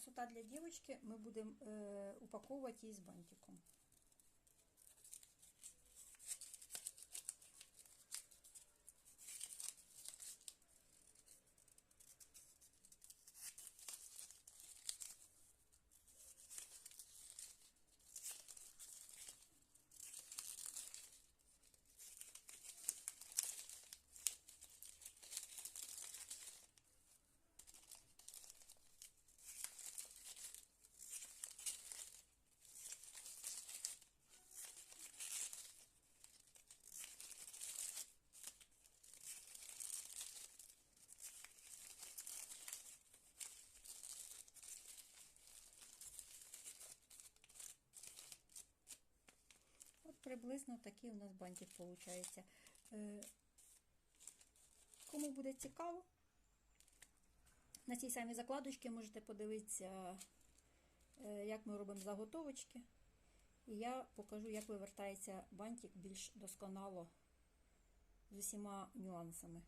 красота для дівчинки, ми будемо е, упаковувати її з бантиком. Приблизно такий у нас бантик виходить. Е, Кому буде цікаво, на цій самій закладочці можете подивитися, е, як ми робимо заготовочки. І я покажу, як вивертається бантик більш досконало з усіма нюансами.